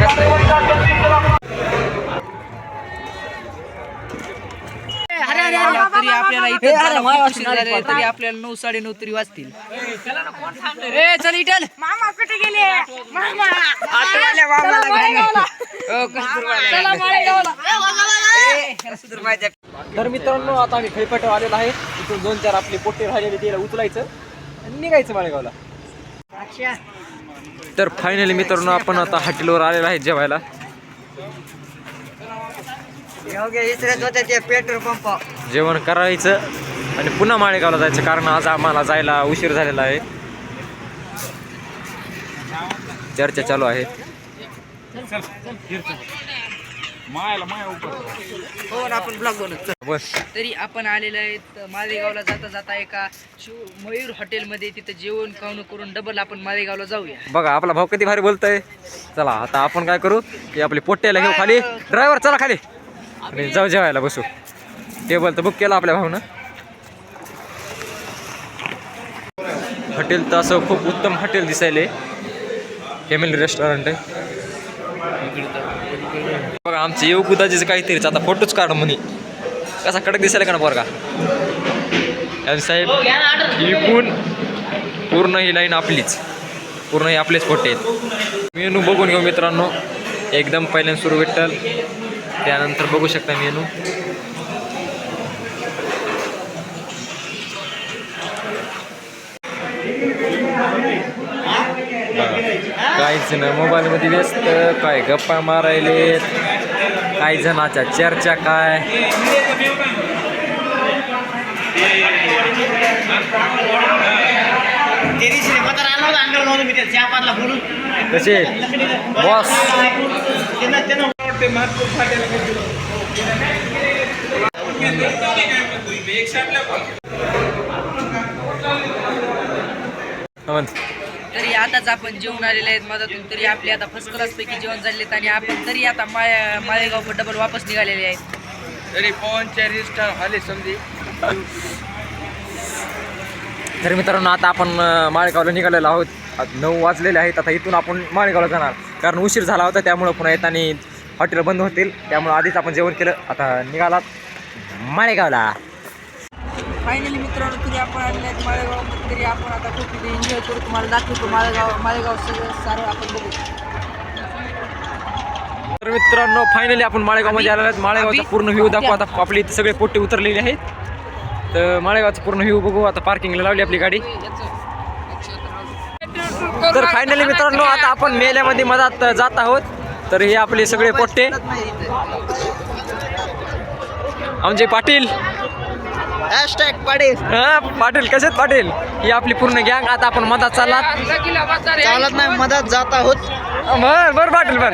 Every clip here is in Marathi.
कसं तरी आपल्याला इथे उशीर झालेला तरी आपल्याला नऊ साडे नऊ तरी वाजतील. ए चल इटल. मामा कुठे गेले? मामा. मामाला. तर मित्रांनो आता आम्ही खैपट आलेलो आहे. इथून दोन चार आपले पोटे राहिलेले तिला उचलायचं आणि निघायचं माळेगावला. तर फायनली मित्रांनो आपण आता हॉटेलवर आलेलो आहे जेवायला. Petrol pump. जेवण करायचं आणि पुन्हा माळेगावला जायचं कारण आज आम्हाला जायला उशीर झालेला आहे. चर्चा चालू आहे. हो ना आपण ब्लॉग बनवतो. बस. तरी आपण आलेलो आहेत मालेगावला जाता जाता एका शिव मयूर हॉटेलमध्ये. तिथं जेवण खाऊन करून डबल आपण मालेगावला जाऊया. बघा आपला भाऊ किती भारी बोलतोय. चला आता आपण काय करू? की आपली पोट्याला घेऊ खाली. ड्रायव्हर चला खाली. आणि जाऊ जेवायला बसू. टेबल तर बुक केला आपल्या भाऊनं. हॉटेल तर असं खूप उत्तम हॉटेल दिसायले फॅमिली रेस्टॉरंट आहे. बघा आमचे येऊ कुदाचे काहीतरीच. आता फोटोच काढ म्हणे. कसा कडक दिसायला का ना पोरगा? आणि साहेब इकून पूर्ण ही लाईन आपलीच. पूर्ण हे आपलेच फोटे आहेत. मेनू बघून घेऊ मित्रांनो. एकदम पहिल्यांदा सुरू विठ्ठल त्यानंतर बघू शकता मेनू. काहीच ना मोबाईलमध्ये व्यस्त काय गप्पा मारायलेत. काही जणाच्या चर्चा काय? कसे? बॉस. म्हणत तरी आताच आपण जेवण आलेले आहेत मधातून तरी आपले आता फर्स्ट क्लास पैकी जेवण झालेले आहेत आणि आपण तरी आता माया माळेगाव डबल वापस निघालेले आहेत. तरी पवनच्या रिस्टार आले समजी. तर मित्रांनो आता आपण अं, माळेगावला निघालेलो आहोत. नऊ वाजलेले आहेत आता इथून आपण माळेगावला जाणार. कारण उशीर झाला होता त्यामुळं पुन्हा येताना हॉटेल बंद होतील. त्यामुळं आधीच आपण जेवण केलं. आता निघालात माळेगावला. फायनली मित्रांनो तरी आपण आहेत माळेगाव तरी आपण आता खूप तिथे एन्जॉय करू. तुम्हाला दाखवतो माळेगाव माळेगाव सगळं सारं आपण बघू. तर मित्रांनो फायनली आपण माळेगावमध्ये आलेलो आहेत. माळेगावचा पूर्ण व्ह्यू दाखवू. आता आपले इथे सगळे पोटे उतरलेले आहेत. तर माळेगावचा पूर्ण व्ह्यू बघू. आता पार्किंगला लावली आपली गाडी. तर फायनली मित्रांनो आता आपण मेल्यामध्ये मधात जात आहोत. तर हे आपले सगळे पोट्टे आमचे पाटील हा पाटील कसेच पाटील? ही आपली पूर्ण गँग आता आपण मधात चाललात. चालत नाही मधात जात आहोत. बर बर पाटील बर.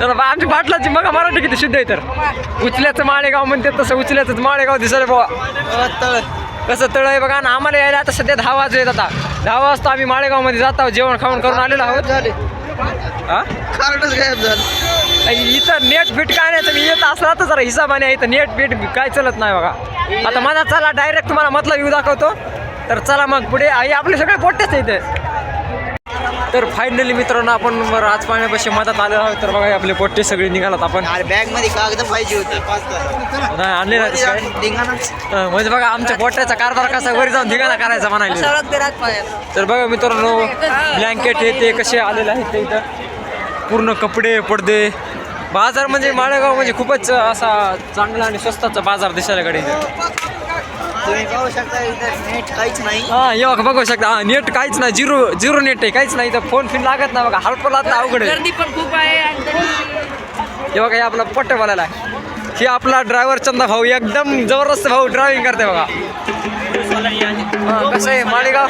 चला बा आमची पाटलाची मग मराठी किती शुद्ध आहे तर. उचल्याचं माळेगाव म्हणते तसं उचल्याचंच माळेगाव दिसलं बाबा तळ. कसं तळ आहे बघा ना आम्हाला यायला आता सध्या दहा वाजले आता. दहा वाजता आम्ही माळेगावमध्ये जात आहोत जेवण खाऊन करून आलेलो आहोत. झाले हा? कार्डच गायब झालं. आणि इथं नेट फिट काय नाही तुम्ही येत असला तर जरा हिसाबाने इथं नेट फिट काय चलत नाही बघा. आता माझा चला डायरेक्ट तुम्हाला मतलब येऊ दाखवतो. तर चला मग पुढे. आई आपले सगळे पोट्टेच इथे. तर फायनली मित्रांनो आपण राजपाण्यापाशी मदत आलेलो आहोत. तर बघा आपले पोट्टे सगळे निघालात आपण. बॅगमध्ये कागद पाहिजे होते. आणले अं, म्हणजे बघा आमच्या पोट्याचा कारभार कसा वरी जाऊन धिगाणा करायचा म्हणाले. तर बघा मित्रांनो ब्लँकेट हे ते कसे आलेले आहेत ते इथं. पूर्ण कपडे पडदे बाजार म्हणजे माळेगाव म्हणजे खूपच असा चांगला आणि स्वस्ताचा बाजार दिसायला कडे तुम्ही पाहू शकता इथं नेट काहीच नाही. हा ये बघा शकता. हा नेट काहीच नाही झिरो झिरो नेट आहे काहीच नाही. इथं फोन फिन लागत नाही बघा. हॉटस्पॉट लागत अवघड आहे. गर्दी पण खूप आहे आणि तरी- हे बघा हे आपला पट्टे बोलायला. आहे ही आपला ड्रायव्हर चंदा भाऊ एकदम जबरदस्त भाऊ ड्रायव्हिंग करते बघा. कसं आहे माळेगाव?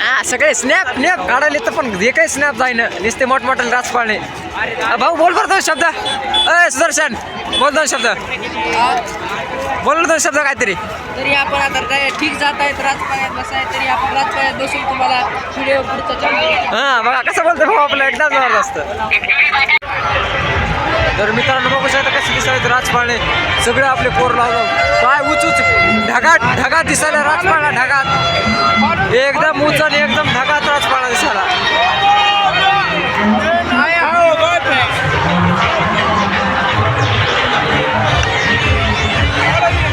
हा सगळे स्नॅप स्नॅप काढायला तर पण जे काही स्नॅप जाईन नुसते मोठमोठे राजपाळणे हा, भाऊ बोल बरं दोन शब्द. अय सुदर्शन बोल दोन शब्द. बोल दोन शब्द काहीतरी. तरी आपण आता काय ठीक जात आहेत राजपाड्यात बसाय तरी आपण राजपाड्यात बसून तुम्हाला व्हिडिओ पुढचा हा बघा कसं बोलतो भाऊ आपलं एकदम जबरदस्त. तर मित्रांनो बघू शकता कसं दिसायचं राजपाळणे सगळे आपले पोर लावलं काय उच उच. ढगात ढगात दिसायला राजपाळा ढगात. एकदम उचल आणि एकदम त्रास राजपाळा दिसायला.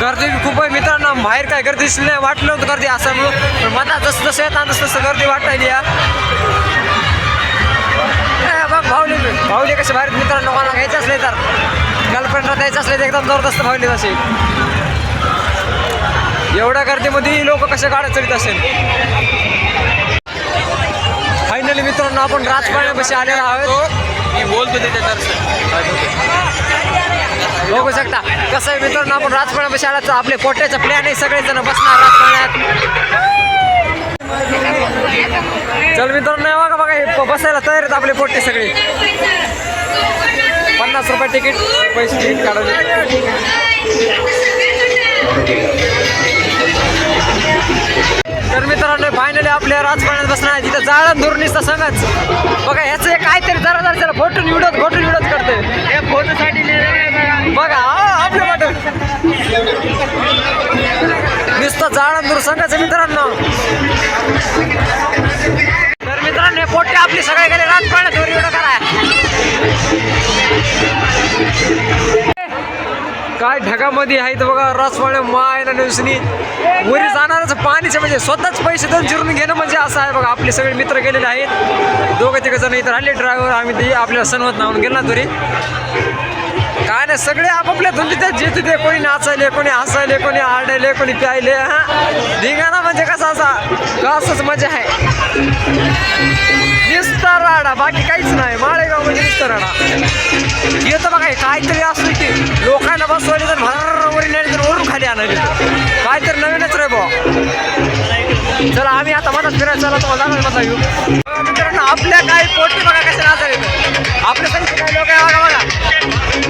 गर्दी खूप आहे मित्रांनो बाहेर काय गर्दी दिसली नाही वाटलं होतं गर्दी असं म्हणून पण जसं जसं येतात तसं तसं गर्दी वाटायली या भावली बघ कसे बाहेर मित्रांनो मला घ्यायचे असले तर. गर्लफ्रेंडला द्यायचं असले तर एकदम जबरदस्त भावली तशी. एवढ्या गर्दीमध्ये लोक कसे गाड्या चढीत असेल? फायनली मित्रांनो आपण राजपाण्यापाशी आलेलो आहोत. मी बोलतो बघू शकता. कसं आहे मित्रांनो आपण राजपाण्यापाशी आला तर आपले पोट्याचा प्लॅन आहे. सगळेजण बसणार राजपाण्यात चल मित्रांनो बघा बघा हे बसायला तयार आहेत आपले पोट्टे सगळे. पन्नास रुपये तिकीट पैसे तिकीट काढवले तर मित्रांनो फायनली आपल्या राजपाण्यात बसणार आहे. तिथं जाळण निसतं सांगाच. बघा ह्याचं एक काहीतरी जरा जरा त्याला फोटो व्हिडिओ फोटो व्हिडिओ करते हे फोटोसाठी बघा आपलं वाटत नुसतं जाळण दूर सांगायचं मित्रांनो. तर मित्रांनो पोट्टे आपली सगळे गेले राजपाण्यात काय ढगामध्ये आहे तर बघा राजपाण्या मायला न्यूजनी वरी जाणारच पाणीचे म्हणजे स्वतःच पैसे देऊन चिरून घेणं म्हणजे असं आहे बघा आपले सगळे मित्र गेलेले आहेत. दोघं तिघं जण इथं राहिले ड्रायव्हर आम्ही ते आपल्याला सणवत नावून गेला तरी काय नाही सगळे आपापल्या धुंदीत जे तिथे कोणी नाचायले कोणी हसायले कोणी आरडायले कोणी प्यायले हा. धिंगाणा म्हणजे कसा असा कसंच मजा आहे. नुसता राडा बाकी काहीच नाही माळेगाव येतं बघा काहीतरी असलं की लोकांना बसवले तर भर वरी नाही तर वरून खाली आणायले काहीतरी नवीनच रे बा चला आम्ही आता मनात फिरायला चला तुम्हाला जाणार मजा येऊ मित्रांनो आपल्या काही पोटी बघा कसे नाचायले आपल्या संगीत काही लोक आहे बघा बघा.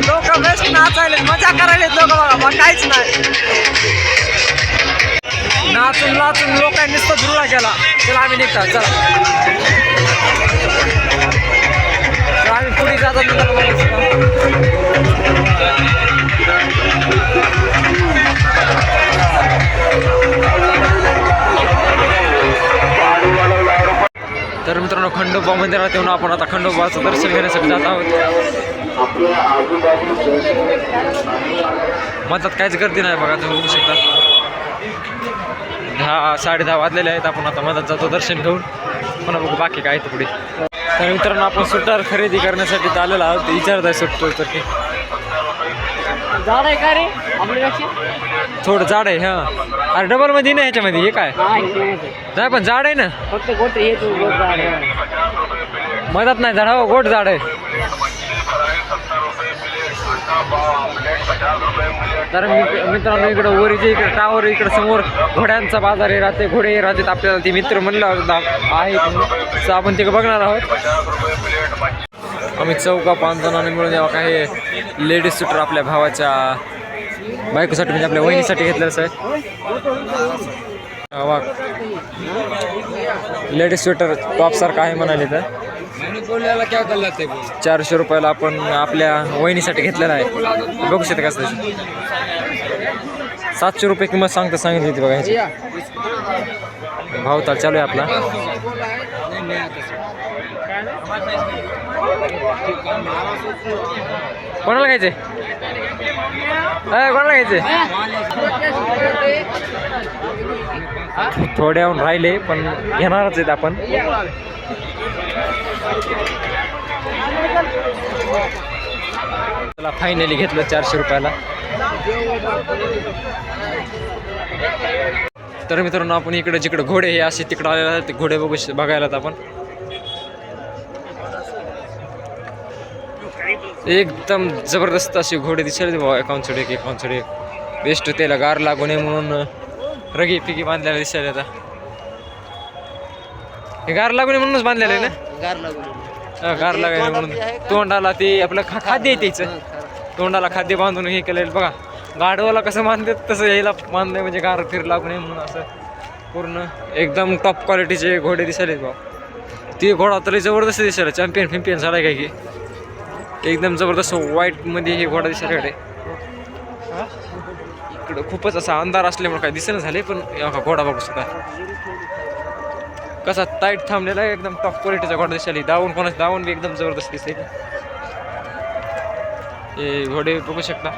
लोक बेस्ट नाचायले मजा करायलेत लोक बघा मग काहीच नाही. नाचून नाचून लोकांनी नुसतं धुरळा केला. चला आम्ही निघतात चला. आम्ही पुढे जातात तर मित्रांनो खंडोबा मंदिरात येऊन आपण आता खंडोबाचं दर्शन घेण्यासाठी जात आहोत. मधात काहीच गर्दी नाही बघा तुम्ही बघू शकता. दहा साडे दहा वाजलेले आहेत आपण आता मधात जातो दर्शन घेऊन. पुन्हा बघू बाकी काय पुढे. तर मित्रांनो आपण सुटार खरेदी करण्यासाठी आलेलो आहोत. विचारत आहे सुटतो तर. झाड आहे का रे? आपल्यापेक्षा थोडं जाड आहे हां. अरे डबलमध्ये नाही ह्याच्यामध्ये हे काय? नाही पण जाड आहे ना. फक्त गोट हे तू गोट झाड आहे. मधात नाही झाड हो गोट झाड आहे. तर मित्रांनो इकडं वरीचे इकडे टावर इकडं समोर घोड्यांचा बाजार हे राहते घोडे राहतात आपल्याला ते मित्र म्हणलं आहे तर आपण तिकडे बघणार आहोत. आम्ही चौका पाच जणांनी मिळून जेव्हा काही लेडीज सुटर आपल्या भावाच्या बायकोसाठी म्हणजे आपल्या वहिनीसाठी घेतलेलं सर लेडीज स्वेटर टॉपसारखं आहे म्हणाले तर बोलायला काय चालला ते चारशे रुपयाला आपण आपल्या वहिनीसाठी घेतलेला आहे. बघू शकता कसं सातशे रुपये किंमत सांगता सांगितली होती बघा ह्याची. भाव तर चालू आहे आपला. कोणाला घ्यायचे कोणाला घ्यायचे थोड्याहून राहिले पण घेणारच आहेत आपण. त्याला फायनली घेतलं चारशे रुपयाला. तर मित्रांनो आपण इकडे जिकडे घोडे हे असे तिकडे आलेले आहेत ते घोडे बघू बघायला आपण. एकदम जबरदस्त असे घोडे दिसले बाबा एकाउंट एक एकाउंट एक. बेस्ट त्याला गार लागू नये म्हणून रगी पिगी बांधलेला दिसायला आता. हे गार लागू नये म्हणूनच बांधलेलं आहे ना? गार लागून हा, गार लागायला म्हणून. तोंडाला ते आपलं खा खाद्य आहे त्याचं तोंडाला खाद्य बांधून हे केलेलं. बघा गाढवाला कसं बांधतात तसं यायला बांधलंय म्हणजे गार फिर लागू नये म्हणून असं पूर्ण एकदम टॉप क्वालिटीचे घोडे दिसायले बा ते घोडा तरी जबरदस्त दिसायला. चॅम्पियन फिम्पियन झाला काय की एकदम जबरदस्त व्हाईटमध्ये हे घोडा दिसायला कडे इकडं खूपच असा अंधार असल्यामुळे काय दिसेना झाले पण घोडा बघू शकता. कसा टाईट थांबलेला आहे एकदम टॉप क्वालिटीचा घोडा दिसली दावून कोणाच? दावून बी एकदम जबरदस्त दिसते हे घोडे बघू शकता.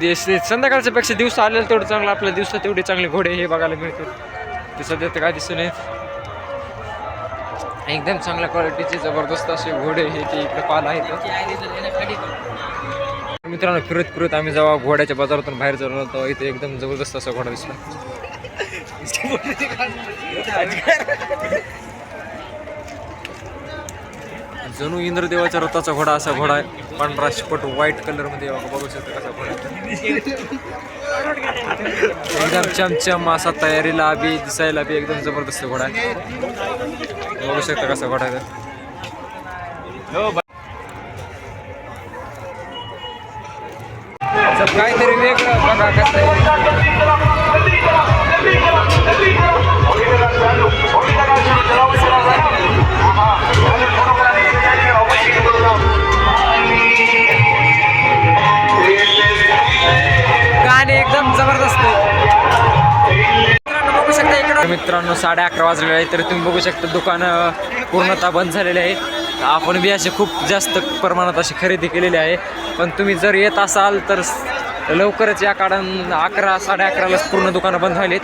दिस संध्याकाळच्या पेक्षा दिवस आलेलं तेवढं चांगलं आपल्या दिवसात तेवढे चांगले घोडे हे बघायला मिळतात ते सध्या ते काय दिसून येत? एकदम चांगल्या क्वालिटीचे जबरदस्त असे घोडे हे ते इकडे पाल आहेत. मित्रांनो फिरत फिरत आम्ही जेव्हा घोड्याच्या बाजारातून बाहेर जाऊन होतो इथे एकदम जबरदस्त असा घोडा दिसला. जणू इंद्रदेवाच्या रथाचा घोडा असा घोडा आहे. पांढरा स्पट व्हाईट कलरमध्ये बघू शकता कसा घोडा एकदम चमचम असा तयारीला बी दिसायला बी एकदम जबरदस्त घोडा आहे. बघू शकता कसा घोडा आहे. काहीतरी वेगळं बघा कसं तर मित्रांनो साडे अकरा वाजलेले आहे तर तुम्ही बघू शकता दुकानं पूर्णतः बंद झालेले आहे आपण बी असे खूप जास्त प्रमाणात अशी खरेदी केलेली आहे. पण तुम्ही जर येत असाल तर लवकरच या कारण अकरा साडे अकरालाच पूर्ण दुकानं बंद व्हायलेत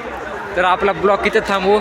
तर आपला ब्लॉक इथे थांबवू